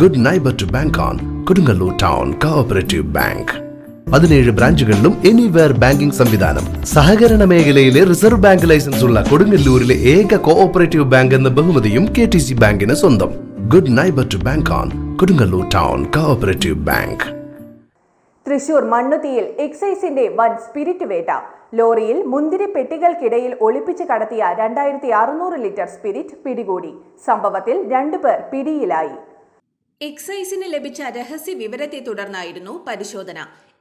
Good neighbour to bank on Kodungallur town cooperative bank പതിനേഴ് ബ്രാഞ്ചുകളിലും anywhere banking സംവിധാനം. സഹകരണ മേഖലയിലെ റിസർവ് ബാങ്ക് ലൈസൻസ് ഉള്ള കൊടുങ്ങല്ലൂരിലെ ഏക കോഓപ്പറേറ്റീവ് ബാങ്ക് എന്ന ബഹുമതിയും കെ ടി സി ബാങ്കിന് സ്വന്തം. Good neighbour to bank on Kodungallur town cooperative bank Thrissur മണ്ണുത്തിയിൽ എക്സൈസിന്റെ വൻ സ്പിരിറ്റ് വേട്ട. ലോറിയിൽ മുന്തിരി പെട്ടികൾക്കിടയിൽ ഒളിപ്പിച്ച് കടത്തിയ രണ്ടായിരത്തി അറുന്നൂറ് ലിറ്റർ സ്പിരിറ്റ് പിടികൂടി. സംഭവത്തിൽ രണ്ടുപേർ പിടിയിലായി. എക്സൈസിന് ലഭിച്ച രഹസ്യ വിവരത്തെ തുടർന്നായിരുന്നു പരിശോധന.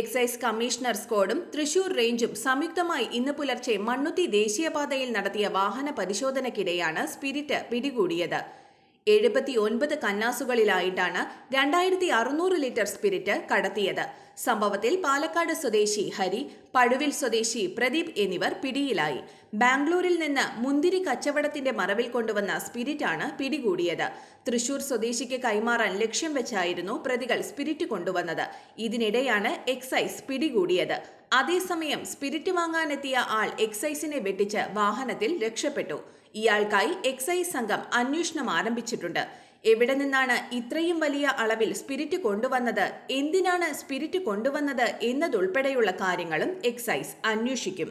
എക്സൈസ് കമ്മീഷണർ സ്ക്വാഡും തൃശൂർ റേഞ്ചും സംയുക്തമായി ഇന്ന് പുലർച്ചെ മണ്ണുത്തി ദേശീയപാതയിൽ നടത്തിയ വാഹന പരിശോധനയ്ക്കിടെയാണ് സ്പിരിറ്റ് പിടികൂടിയത്. എഴുപത്തി ഒൻപത് കന്നാസുകളിലായിട്ടാണ് രണ്ടായിരത്തി അറുന്നൂറ് ലിറ്റർ സ്പിരിറ്റ് കടത്തിയത്. സംഭവത്തിൽ പാലക്കാട് സ്വദേശി ഹരി പടുവിൽ സ്വദേശി പ്രദീപ് എന്നിവർ പിടിയിലായി. ബാംഗ്ലൂരിൽ നിന്ന് മുന്തിരി കച്ചവടത്തിന്റെ മറവിൽ കൊണ്ടുവന്ന സ്പിരിറ്റ് ആണ് പിടികൂടിയത്. തൃശൂർ സ്വദേശിക്ക് കൈമാറാൻ ലക്ഷ്യം വെച്ചായിരുന്നു പ്രതികൾ സ്പിരിറ്റ് കൊണ്ടുവന്നത്. ഇതിനിടെയാണ് എക്സൈസ് പിടികൂടിയത്. അതേസമയം സ്പിരിറ്റ് വാങ്ങാനെത്തിയ ആൾ എക്സൈസിനെ വെട്ടിച്ച് വാഹനത്തിൽ രക്ഷപ്പെട്ടു. ഇയാൾക്കായി എക്സൈസ് സംഘം അന്വേഷണം ആരംഭിച്ചിട്ടുണ്ട്. എവിടെ നിന്നാണ് ഇത്രയും വലിയ അളവിൽ സ്പിരിറ്റ് കൊണ്ടുവന്നത്? എന്തിനാണ് സ്പിരിറ്റ് കൊണ്ടുവന്നത് എന്നതുൾപ്പെടെയുള്ള കാര്യങ്ങളും എക്സൈസ് അന്വേഷിക്കും.